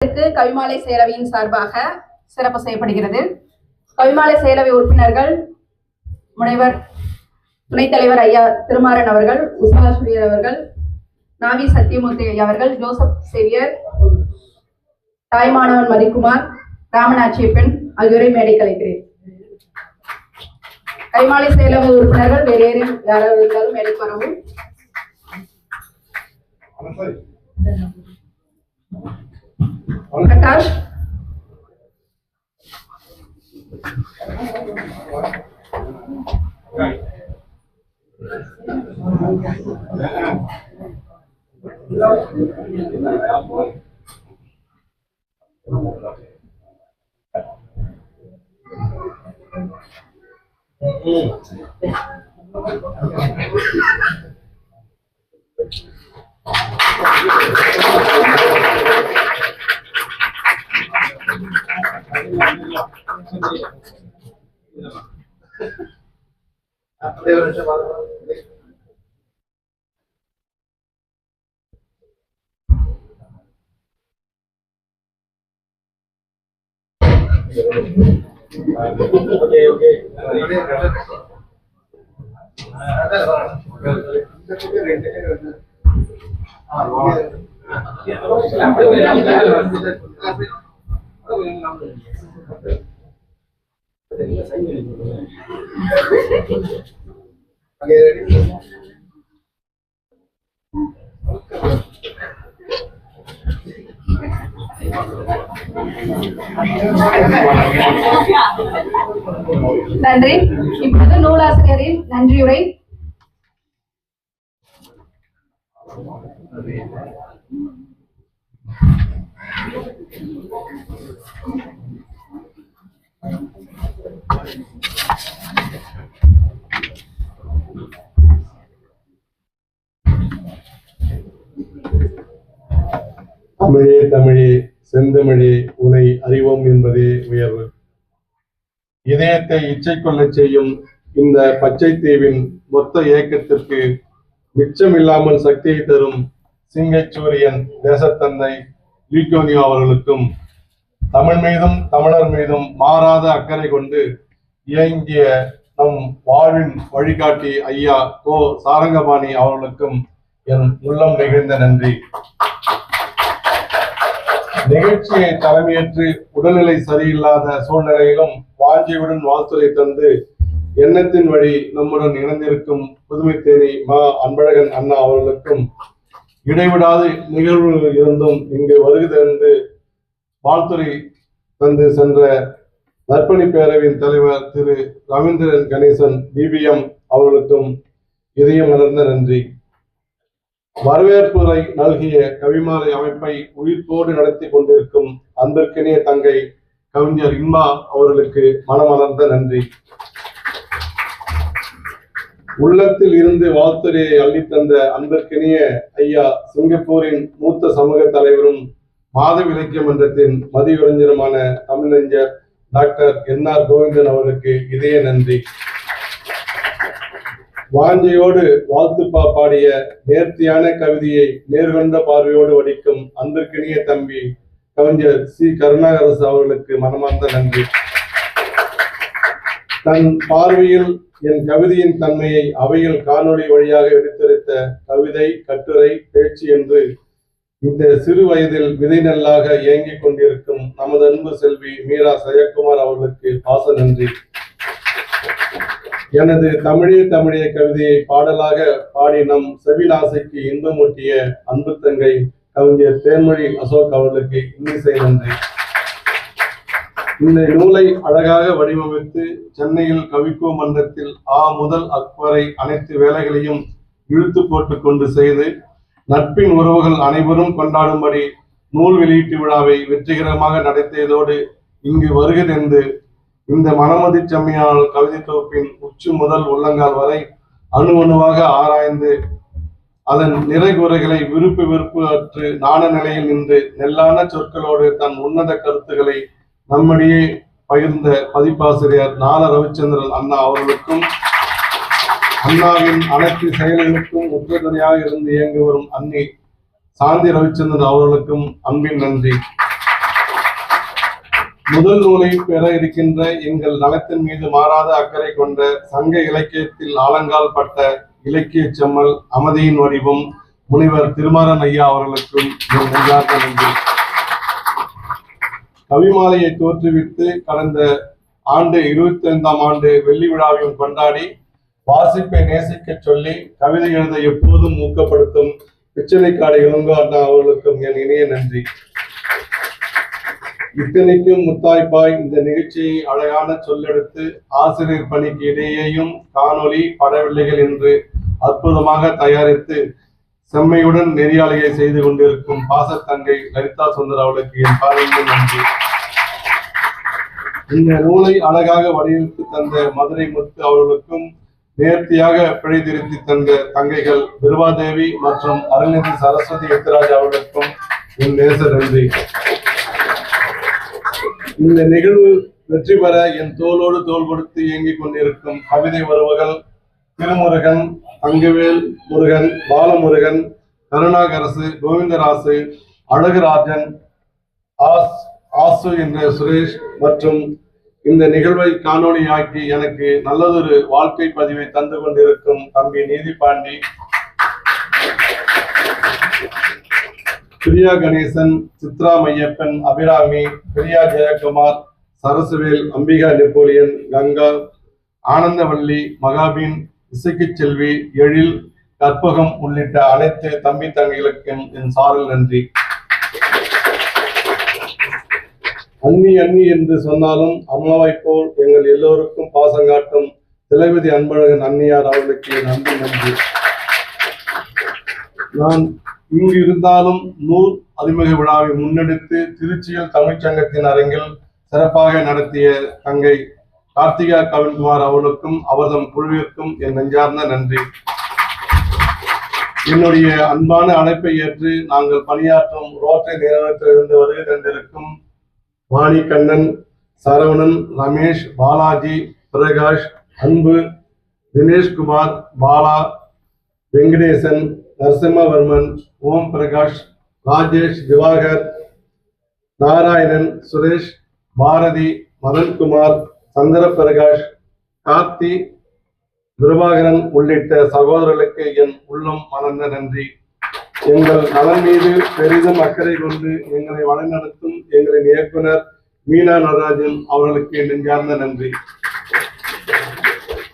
கவிமாலை சேரவையின் சார்பாக சிறப்பு செய்யப்படுகிறது. கவிமாலை சேரவை உறுப்பினர்கள் முனைவர் துணைத் தலைவர் ஐயா திருமாறன் அவர்கள் உஷா அவர்கள் நாவி சத்தியமூர்த்தி ஐயா அவர்கள் ஜோசப் சேவியர் தாய்மானவன் மதிக்குமார் ராமநாச்சியப்பன் ஆகியோரை மேடை கலைக்கிறேன் கைமாலை சேலவை உறுப்பினர்கள் வேறு யாராவது இருந்தாலும் மேடைக்கு வரவும். Наташ? Thank you. ಒಂದೇ ನಿಮಿಷ ಓಕೆ ಓಕೆ Thank you. நன்றி இப்போது நூலாசிரியரின் நன்றியுரை Thank you. தமிழே தமிழே செந்தமிழே உனை அறிவோம் என்பதே உயர்வு. இதயத்தை இச்சை கொள்ளச் செய்யும் இந்த பச்சை தீவின் மொத்த இயக்கத்திற்கு மிச்சமில்லாமல் சக்தியை தரும் சிங்கச்சூரியன் தேசத்தந்தை லீகோனியோ அவர்களுக்கும் தமிழ் மீதும் தமிழர் மீதும் மாறாத அக்கறை கொண்டு இயங்கிய நம் வாழ்வின் வழிகாட்டி ஐயா கோ சாரங்கபாணி அவர்களுக்கும் என் உள்ளம் மிகுந்த நன்றி. நிகழ்ச்சியை தலைமையேற்று உடல்நிலை சரியில்லாத சூழ்நிலையிலும் வாஞ்சியுடன் வாழ்த்துரை தந்து எண்ணத்தின் வழி நம்முடன் இணைந்திருக்கும் புதுமை தேனி மா அன்பழகன் அண்ணா அவர்களுக்கும் இடைவிடாது நிகழ்வுகள் இருந்தும் இங்கு வருகை தந்து வாழ்த்துரை தந்து சென்ற நற்பணி பேரவையின் தலைவர் திரு ரவீந்திரன் கணேசன் டிபிஎம் அவர்களுக்கும் இதயம் மலர்ந்த நன்றி. வரவேற்புரை நல்கிய கவிமாலை அமைப்பை உயிர்ப்போடு நடத்தி கொண்டிருக்கும் அன்பிற்கினிய தங்கை கவிஞர் இம்மா அவர்களுக்கு மனமலர்ந்த நன்றி. உள்ளத்தில் இருந்து வாழ்த்துரையை அள்ளித்தந்த அன்பிற்கினிய ஐயா சிங்கப்பூரின் மூத்த சமூக தலைவரும் மாதவிலக்கிய மன்றத்தின் மதியுரைஞருமான தமிழறிஞர் டாக்டர் என் ஆர் கோவிந்தன் அவர்களுக்கு இதய நன்றி. வாஞ்சையோடு வாழ்த்துப்பா பாடிய நேர்த்தியான கவிதையை நேர்கொண்ட பார்வையோடு வடிக்கும் அன்பிற்கினிய தம்பி கவிஞர் சி. கருணாகரசு அவர்களுக்கு மனமார்ந்த நன்றி. தன் பார்வையில் என் கவிதையின் தன்மையை அவையில் காணொளி வழியாக எடுத்துரைத்த கவிதை கட்டுரை பேச்சு என்று இந்த சிறு வயதில் விதை நெல்லாக இயங்கிக் கொண்டிருக்கும் நமது அன்பு செல்வி மீரா சயக்குமார் அவர்களுக்கு பாச நன்றி. எனது தமிழே தமிழே கவிதையை பாடலாக பாடி நம் செவிலாசைக்கு இன்பமூட்டிய அன்பு தங்கை கவிஞர் தேன்மொழி அசோக் அவர்களுக்கு இன்னிசை நன்றி. இந்த நூலை அழகாக வடிவமைத்து சென்னையில் கவிக்கோ மன்றத்தில் ஆ முதல் அக்வரை அனைத்து வேலைகளையும் இழுத்து போட்டு கொண்டு செய்து நட்பின் உறவுகள் அனைவரும் கொண்டாடும்படி நூல் வெளியீட்டு விழாவை வெற்றிகரமாக நடத்தியதோடு இங்கு வருகிறதென்று இந்த மனமதி செம்மையால் கவிதை தொகுப்பின் உச்சி முதல் உள்ளங்கால் வரை அணு அணுவாக ஆராய்ந்து அதன் நிறைகுறைகளை விருப்பு வெறுப்பு அற்று நாண நிலையில் நின்று நெல்லான சொற்களோடு தன் உன்னத கருத்துக்களை நம்மிடையே பகிர்ந்த பதிப்பாசிரியர் நால ரவிச்சந்திரன் அண்ணா அவர்களுக்கும் அண்ணாவின் அனைத்து செயல்களுக்கும் உறுதுணையாக இருந்து இயங்கி வரும் அன்னி சாந்தி ரவிச்சந்திரன் அவர்களுக்கும் அன்பின் நன்றி. முதல் நூலை பெற இருக்கின்ற எங்கள் நலத்தின் மீது மாறாத அக்கறை கொண்ட சங்க இலக்கியத்தில் ஆலங்கால் பட்ட இலக்கிய செம்மல் அமதியின் வடிவும் முனைவர் திருமாறன் ஐயா அவர்களுக்கும் நன்றி. கவிமாலையை தோற்றுவித்து கடந்த ஆண்டு இருபத்தி ஐந்தாம் ஆண்டு வெள்ளி விழாவையும் கொண்டாடி வாசிப்பை நேசிக்க சொல்லி கவிதை எழுத எப்போதும் ஊக்கப்படுத்தும் பிச்சனைக்காடு இளங்கோ அண்ணா அவர்களுக்கும் என் இணைய நன்றி. இத்தனைக்கும் முத்தாய்ப்பாய் இந்த நிகழ்ச்சியை அழகான சொல்லெடுத்து ஆசிரியர் பணிக்கு இடையேயும் காணொளி படவில்லைகள் என்று அற்புதமாக தயாரித்து செம்மையுடன் நெறியாலையை செய்து கொண்டிருக்கும் பாசத்தங்கை லலிதா சுந்தர் அவளுக்கு என் பாராட்டு நன்றி. இந்த நூலை அழகாக வடிவமைத்து தந்த மதுரை முத்து அவர்களுக்கும் நேர்த்தியாக பிழை திருத்தி தந்த தங்கைகள் பிருவாதேவி மற்றும் அருள்நிதி சரஸ்வதி எத்திராஜ் அவர்களுக்கும் என் நேச நன்றி. இந்த நிகழ்வு வெற்றி பெற என் தோளோடு தோள் கொடுத்து இயங்கிக் கொண்டிருக்கும் கவிதை உறவுகள் திருமுருகன் தங்கவேல் முருகன் பாலமுருகன் கருணாகரசு கோவிந்தராசு அழகுராஜன் ஆஸ் ஆசு என்ற சுரேஷ் மற்றும் இந்த நிகழ்வை காணொளியாக்கி எனக்கு நல்லதொரு வாழ்க்கை பதிவை தந்து கொண்டிருக்கும் தம்பி நீதிபாண்டி. பிரியா கணேசன் சித்ரா மையப்பன் அபிராமி பிரியா ஜெயக்குமார் சரசுவேல் அம்பிகா நெப்போலியன் கங்கா ஆனந்தவள்ளி மகாபீன் இசைக்கு செல்வி எழில் கற்பகம் உள்ளிட்ட அனைத்து தம்பி தங்கைகளுக்கும் என் சாரல் நன்றி. அன்னி அன்னி என்று சொன்னாலும் அம்மாவைப் போல் எங்கள் எல்லோருக்கும் பாசம் காட்டும் அன்பழகன் அன்னியார் அவர்களுக்கு நன்றி நன்றி. நான் இங்கு இருந்தாலும் நூல் அறிமுக விழாவை முன்னெடுத்து திருச்சியில் தமிழ்ச்சங்கத்தின் அரங்கில் சிறப்பாக நடத்திய தங்கை கார்த்திகா கவின்குமார் அவர்களுக்கும் அவர்தம் குழுவிற்கும் என் நெஞ்சார்ந்த நன்றி. என்னுடைய அன்பான அழைப்பை ஏற்று நாங்கள் பணியாற்றும் ரோட்டரி நிறுவனத்திலிருந்து வருகை தந்திருக்கும் வாணிகண்ணன் சரவணன் ரமேஷ் பாலாஜி பிரகாஷ் அன்பு தினேஷ்குமார் பாலா வெங்கடேசன் நரசிம்மவர்மன் ஓம் பிரகாஷ் ராஜேஷ் திவாகர் நாராயணன் சுரேஷ் பாரதி மதன்குமார் சந்திர பிரகாஷ் கார்த்தி பிரபாகரன் உள்ளிட்ட சகோதரர்களுக்கு என் உள்ளம் மலர்ந்த நன்றி. எங்கள் நலன் மீது பெரிதும் அக்கறை கொண்டு எங்களை வழிநடத்தும் எங்களின் இயக்குனர் மீனா நடராஜன் அவர்களுக்கு நெஞ்சார்ந்த நன்றி.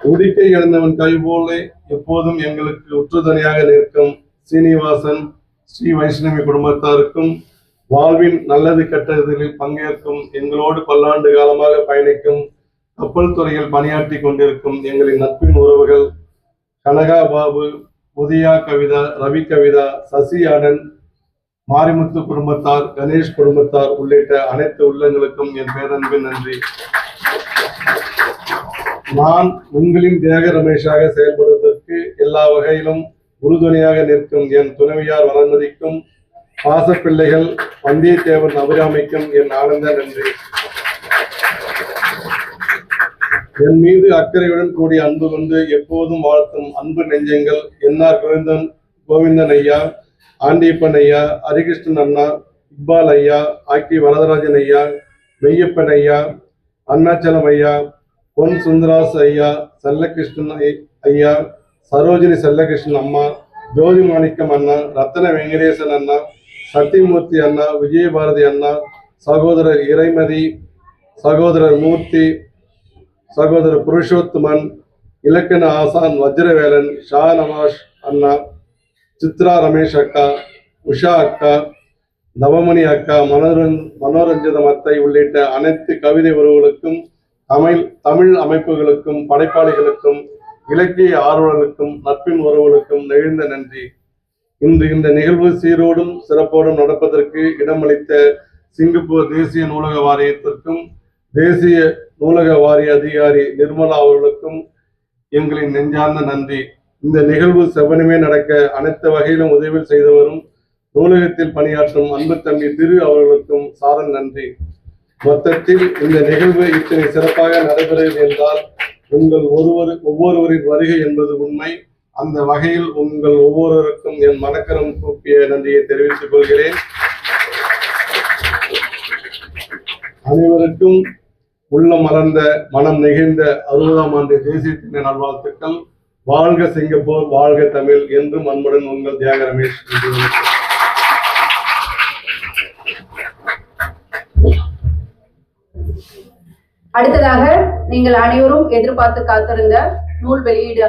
உதிக்கை இழந்தவன் கை போல எப்போதும் எங்களுக்கு உற்றுதனையாக நிற்கும் சீனிவாசன் ஸ்ரீ வைஷ்ணவி குடும்பத்தாருக்கும் வாழ்வின் நல்லது கெட்டதில் பங்கேற்கும் எங்களோடு பல்லாண்டு காலமாக பயணிக்கும் கப்பல் துறையில் பணியாற்றி கொண்டிருக்கும் எங்களின் நட்பின் உறவுகள் கனகா பாபு உதயா கவிதா ரவி கவிதா சசி ஆனந்த் மாரிமுத்து குடும்பத்தார் கணேஷ் குடும்பத்தார் உள்ளிட்ட அனைத்து உள்ளங்களுக்கும் என் பேரன்பின் நன்றி. நான் உங்களின் தேக ரமேஷாக செயல்படுவதற்கு எல்லா வகையிலும் உறுதுணையாக நிற்கும் என் துணைவியார் வளர்மதிக்கும் பாசப்பிள்ளைகள் வந்தியத்தேவன் அபிராமிக்கும் என் ஆனந்த நன்றி. என் மீது அக்கறையுடன் கூடிய அன்பு கொண்டு எப்போதும் வாழ்த்தும் அன்பு நெஞ்சங்கள் என்ஆர் கோவிந்தன் கோவிந்தன் ஐயா ஆண்டியப்பன் ஐயா ஹரிகிருஷ்ணன் அண்ணா இக்பால் ஐயா ஆக்கி வரதராஜன் ஐயா மெய்யப்பன் ஐயா அண்ணாச்சலம் ஐயா பொன் சுந்தராஸ் ஐயா செல்லகிருஷ்ணன் ஐயா சரோஜினி செல்லகிருஷ்ணன் அம்மா ஜோதி மாணிக்கம் அண்ணா ரத்தன வெங்கடேசன் அண்ணா சத்தியமூர்த்தி அண்ணா விஜயபாரதி அண்ணா சகோதரர் இறைமதி சகோதரர் மூர்த்தி சகோதரர் புருஷோத்தமன் இலக்கண ஆசான் வஜ்ரவேலன் ஷா நவாஷ் அண்ணா சித்ரா ரமேஷ் அக்கா உஷா அக்கா நவமணி அக்கா மனோரஞ் மனோரஞ்சிதம் அத்தை உள்ளிட்ட அனைத்து கவிதை உறவுகளுக்கும் தமிழ் தமிழ் அமைப்புகளுக்கும் படைப்பாளிகளுக்கும் இலக்கிய ஆர்வலர்களுக்கும் நட்பின் உறவுகளுக்கும் நெகிழ்ந்த நன்றி. இன்று இந்த நிகழ்வு சீரோடும் சிறப்போடும் நடப்பதற்கு இடமளித்த சிங்கப்பூர் தேசிய நூலக வாரியத்திற்கும் தேசிய நூலக வாரிய அதிகாரி நிர்மலா அவர்களுக்கும் எங்களின் நெஞ்சார்ந்த நன்றி. இந்த நிகழ்வு செவ்வனமே நடக்க அனைத்து வகையிலும் உதவி செய்தவரும் நூலகத்தில் பணியாற்றும் அன்பு தம்பி திரு அவர்களுக்கும் சாரல் நன்றி. மொத்தத்தில் இந்த நிகழ்வு இத்தனை சிறப்பாக நடைபெறுகிறது என்றால் உங்கள் ஒருவர் ஒவ்வொருவரின் வருகை என்பது உண்மை. அந்த வகையில் உங்கள் ஒவ்வொருவருக்கும் என் மனக்கரம் கூப்பிய நன்றியை தெரிவித்துக் கொள்கிறேன். அனைவருக்கும் உள்ளம் மலர்ந்த மனம் நெகிழ்ந்த அறுபதாம் ஆண்டு தேசிய தின நல்வாழ்த்துக்கள். வாழ்க சிங்கப்பூர் வாழ்க தமிழ் என்றும் அன்புடன் உங்கள் தியாக ரமேஷ் நன்றி வணக்கம். அடுத்ததாக நீங்கள் அனைவரும் எதிர்பார்த்து காத்திருந்த நூல் வெளியீடு